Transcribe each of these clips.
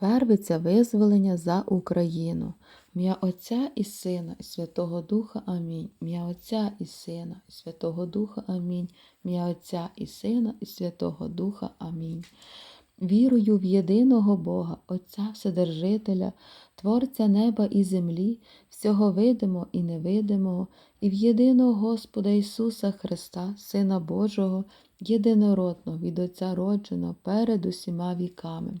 вервиться визволення за Україну. М'я Отця і Сина, і Святого Духа Амінь. М'я Отця і Сина, і Святого Духа Амінь. М'я Отця і Сина, і Святого Духа Амінь. Вірую в єдиного Бога, Отця Вседержителя, Творця неба і землі, всього видимого і невидимого, і в єдиного Господа Ісуса Христа, Сина Божого, єдинородного від Отця родженого перед усіма віками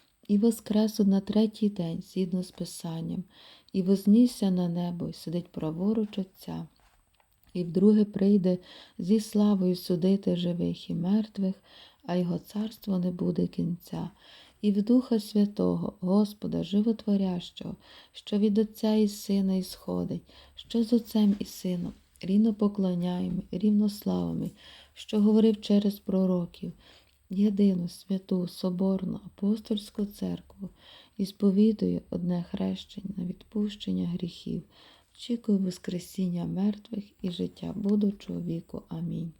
і воскресу на третій день, згідно з Писанням, і вознісся на небо, і сидить праворуч Отця, і вдруге прийде зі славою судити живих і мертвих, а його царство не буде кінця, і в Духа Святого, Господа, Животворящого, що від Отця і Сина ісходить, що з Отцем і Сином, рівно поклоняємо, рівнославами, що говорив через пророків єдину святу Соборну апостольську церкву і сповідую одне хрещення відпущення гріхів, очікую Воскресіння мертвих і життя будучого віку. Амінь.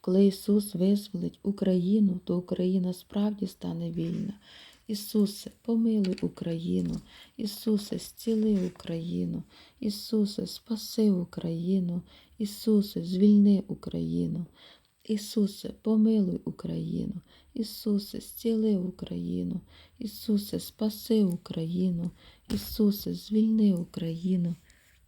Коли Ісус визволить Україну, то Україна справді стане вільна. Ісусе, помилуй Україну, Ісусе, зціли Україну, Ісусе, спаси Україну, Ісусе, звільни Україну. Ісусе, помилуй Україну, Ісусе, зціли Україну, Ісусе, спаси Україну, Ісусе, звільни Україну,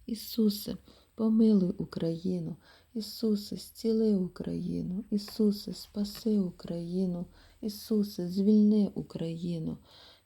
Ісусе, помилуй Україну, Ісусе, зціли Україну, Ісусе, спаси Україну, Ісусе, звільни Україну,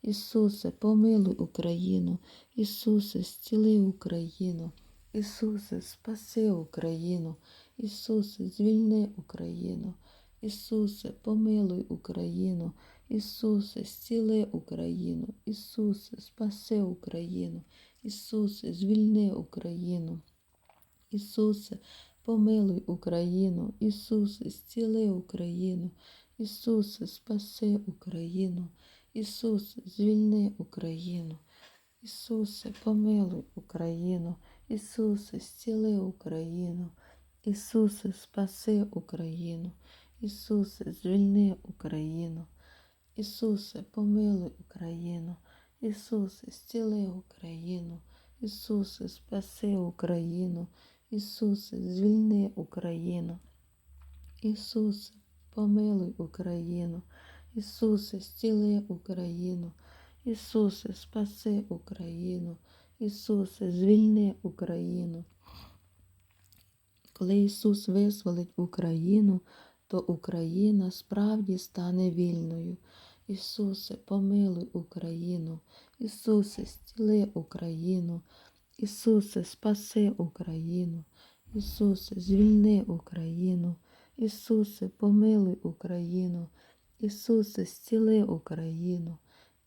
Ісусе, помилуй Україну, Ісусе, зціли Україну, Ісусе, спаси Україну. Ісусе, звільни Україну. Ісусе, помилуй Україну. Ісусе, зціли Україну. Ісусе, спаси Україну. Ісусе, звільни Україну. Ісусе, помилуй Україну. Ісусе, зціли Україну. Ісусе, спаси Україну. Ісусе, звільни Україну. Ісусе, помилуй Україну. Ісусе, зціли Україну. Ісусе, спаси Україну, Ісусе, звільни Україну, Ісусе, помилуй Україну, Ісусе, зціли Україну, Ісусе, спаси Україну, Ісусе, звільни Україну, Ісусе, помилуй Україну, Ісусе, зціли Україну, Ісусе, спаси Україну, Ісусе, звільни Україну. Коли Ісус визволить Україну, то Україна справді стане вільною. Ісусе, помилуй Україну, Ісусе, стіли Україну, Ісусе, спаси Україну, Ісусе, звільни Україну, Ісусе, помилуй Україну, Ісусе, зціли Україну,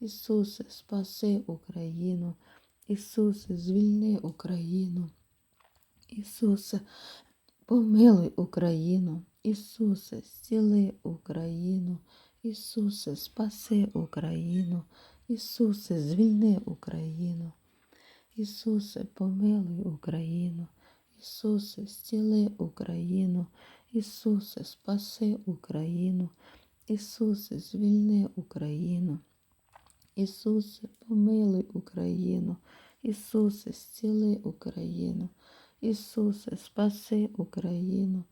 Ісусе, спаси Україну, Ісусе, звільни Україну. Ісусе, Помилуй Україну, Ісусе, зціли Україну, Ісусе, спаси Україну, Ісусе, звільни Україну, Ісусе, помилуй Україну, Ісусе, зціли Україну, Ісусе, спаси Україну, Ісусе, звільни Україну, Ісусе, помилуй Україну, Ісусе, зціли Україну. Ісусе, спаси Україну,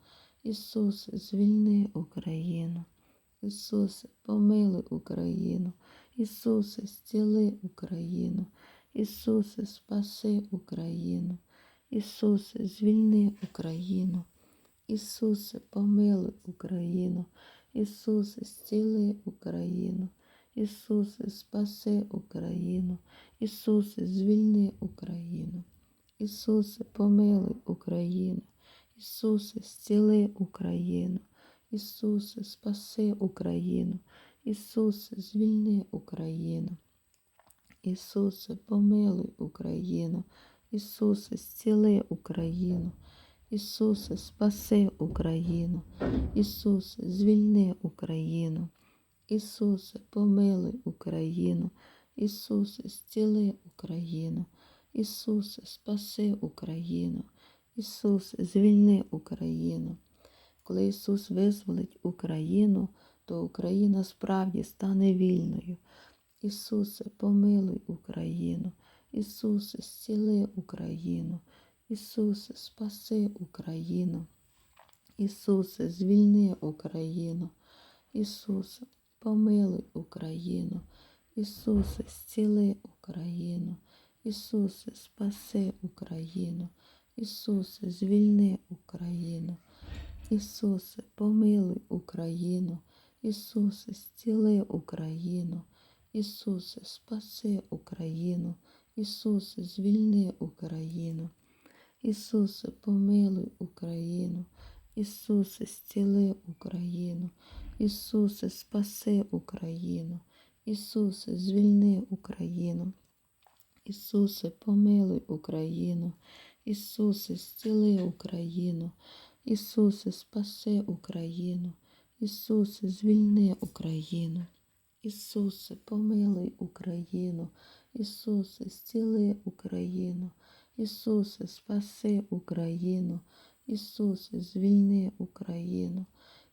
Ісусе, звільни Україну, Ісусе, помилуй Україну, Ісусе, зціли Україну, Ісусе, спаси Україну, Ісусе, звільни Україну, Ісусе, помилуй Україну, Ісусе, зціли Україну, Ісусе, спаси Україну, Ісусе, звільни Україну. Ісусе, помилуй Україну, Ісусе, зціли Україну, Ісусе, спаси Україну, Ісусе, звільни Україну, Ісусе, помилуй Україну, Ісусе, зціли Україну, Ісусе, спаси Україну, Ісусе, звільни Україну, Ісусе, помилуй Україну, Ісусе, зціли Україну, Ісусе, спаси Україну, Ісусе, звільни Україну. Коли Ісус визволить Україну, то Україна справді стане вільною. Ісусе, помилуй Україну, Ісусе, зціли Україну, Ісусе, спаси Україну, Ісусе, звільни Україну, Ісусе, помилуй Україну, Ісусе, зціли Україну, Ісусе, спаси Україну, Ісусе, звільни Україну, Ісусе, помилуй Україну, Ісусе, зціли Україну. Ісусе, спаси Україну, Ісусе, звільни Україну, Ісусе, помилуй Україну, Ісусе, зціли Україну, Ісусе, спаси Україну, Ісусе, звільни Україну, Ісусе, помилуй Україну, Ісусе, зціли Україну, Ісусе, спаси Україну, Ісусе, звільни Україну. Ісусе, помилуй Україну, Ісусе, зціли Україну, Ісусе, спаси Україну, Ісусе, звільни Україну,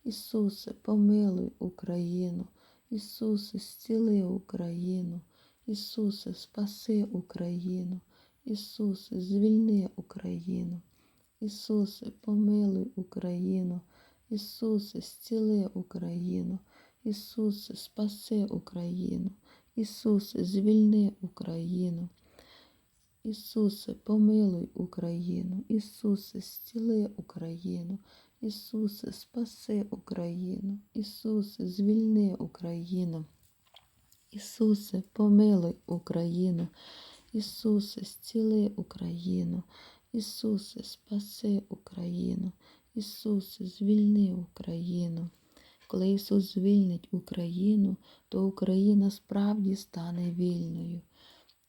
Ісусе, помилуй Україну, Ісусе, зціли Україну, Ісусе, спаси Україну, Ісусе, звільни Україну, Ісусе, помилуй Україну, Ісусе, зціли Україну. Ісусе, спаси Україну, Ісусе, звільни Україну. Ісусе, помилуй Україну, Ісусе, зціли Україну, Ісусе, спаси Україну, Ісусе, звільни Україну. Ісусе, помилуй Україну, Ісусе, зціли Україну, Ісусе, спаси Україну, Ісусе, звільни Україну. Коли Ісус звільнить Україну, то Україна справді стане вільною.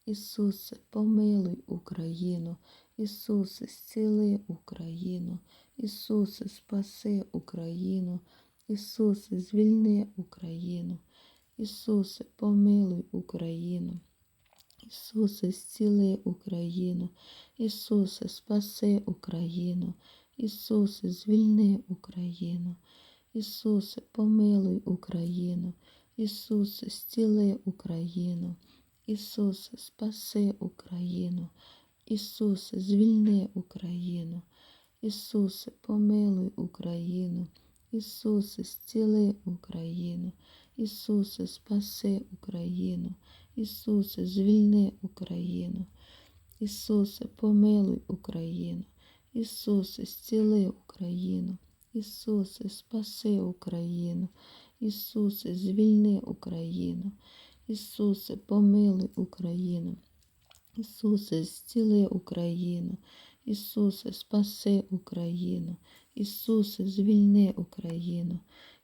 Ісусе, помилуй Україну, Ісусе, зціли Україну, Ісусе, спаси Україну, Ісусе, звільни Україну, Ісусе, помилуй Україну. Ісусе, зціли Україну, Ісусе, спаси Україну, Ісусе, звільни Україну. Ісусе, помилуй Україну, Ісусе, зціли Україну, Ісусе, спаси Україну, Ісусе, звільни Україну, Ісусе, помилуй Україну, Ісусе, зціли Україну, Ісусе, спаси Україну, Ісусе, звільни Україну, Ісусе, помилуй Україну, Ісусе, зціли Україну. Ісусе, спаси Україну, Ісусе, звільни Україну, Ісусе, помилуй Україну, Ісусе, зціли Україну, Ісусе, спаси Україну, Ісусе, звільни Україну,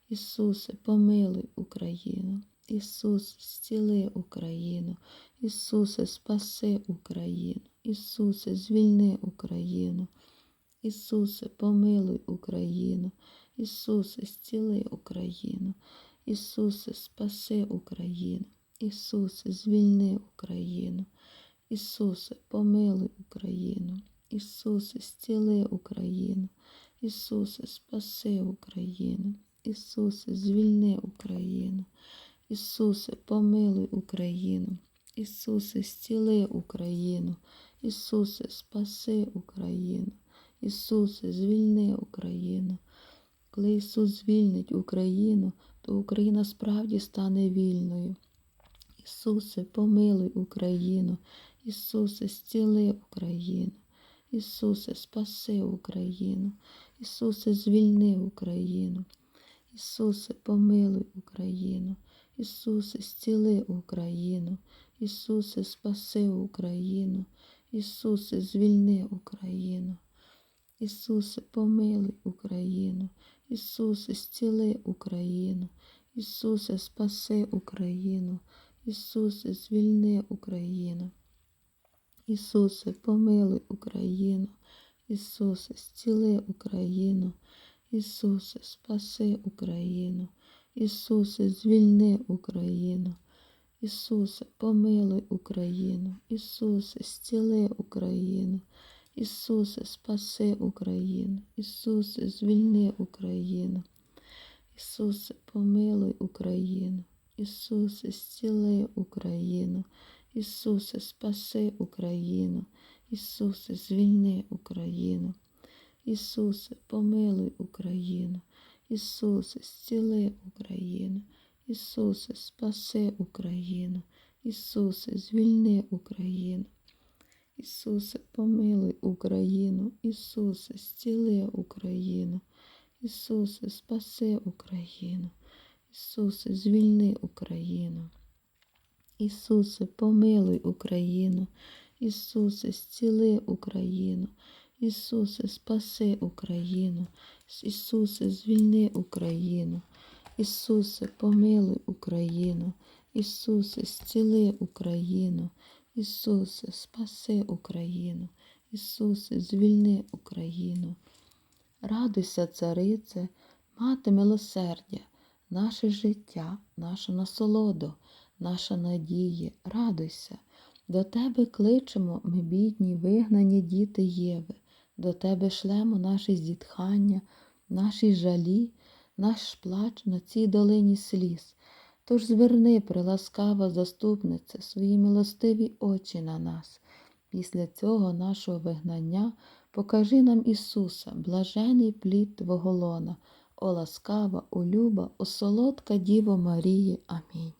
Ісусе, помилуй Україну, Ісусе, зціли Україну, Ісусе, спаси Україну, Ісусе, звільни Україну. Ісусе, помилуй Україну, Ісусе, зціли Україну, Ісусе, спаси Україну, Ісусе, звільни Україну, Ісусе, помилуй Україну, Ісусе, зціли Україну, Ісусе, спаси Україну, Ісусе, звільни Україну, Ісусе, помилуй Україну, Ісусе, зціли Україну, Ісусе, спаси Україну. Ісусе, звільни Україну. Коли Ісус звільнить Україну, то Україна справді стане вільною. Ісусе, помилуй Україну, Ісусе, зціли Україну, Ісусе, спаси Україну, Ісусе, звільни Україну, Ісусе, помилуй Україну, Ісусе, зціли Україну, Ісусе, спаси Україну, Ісусе, звільни Україну. Ісусе, помилуй Україну, Ісусе, зціли Україну, Ісусе, спаси Україну, Ісусе, звільни Україну. Ісусе, помилуй Україну. Ісусе, зціли Україну. Ісусе, спаси Україну. Ісусе, звільни Україну. Ісусе, помилуй Україну. Ісусе, зціли Україну. Ісусе, спаси Україну. Ісусе, звільни Україну. Ісусе, помилуй Україну. Ісусе, зціли Україну. Ісусе, спаси Україну. Ісусе, звільни Україну. Ісусе, помилуй Україну. Ісусе, зціли Україну. Ісусе, спаси Україну. Ісусе, звільни Україну. Ісусе, помилуй Україну. Ісусе, зціли Україну. Ісусе, спаси Україну. Ісусе, звільни Україну. Ісусе, помилуй Україну. Ісусе, зціли Україну. Ісусе, спаси Україну. Ісусе, звільни Україну. Ісусе, помилуй Україну. Ісусе, зціли Україну. Ісусе, спаси Україну. Ісусе, звільни Україну. Радуйся, царице, мати милосердя, наше життя, наша насолоду, наша надія, радуйся. До тебе кличемо, ми бідні, вигнані діти Єви, до тебе шлемо наші зітхання, наші жалі, наш плач на цій долині сліз. Тож зверни, приласкава заступниця, свої милостиві очі на нас. Після цього нашого вигнання покажи нам Ісуса, блажений плід Твого лона, о ласкава, о люба, о солодка Діво Марії. Амінь.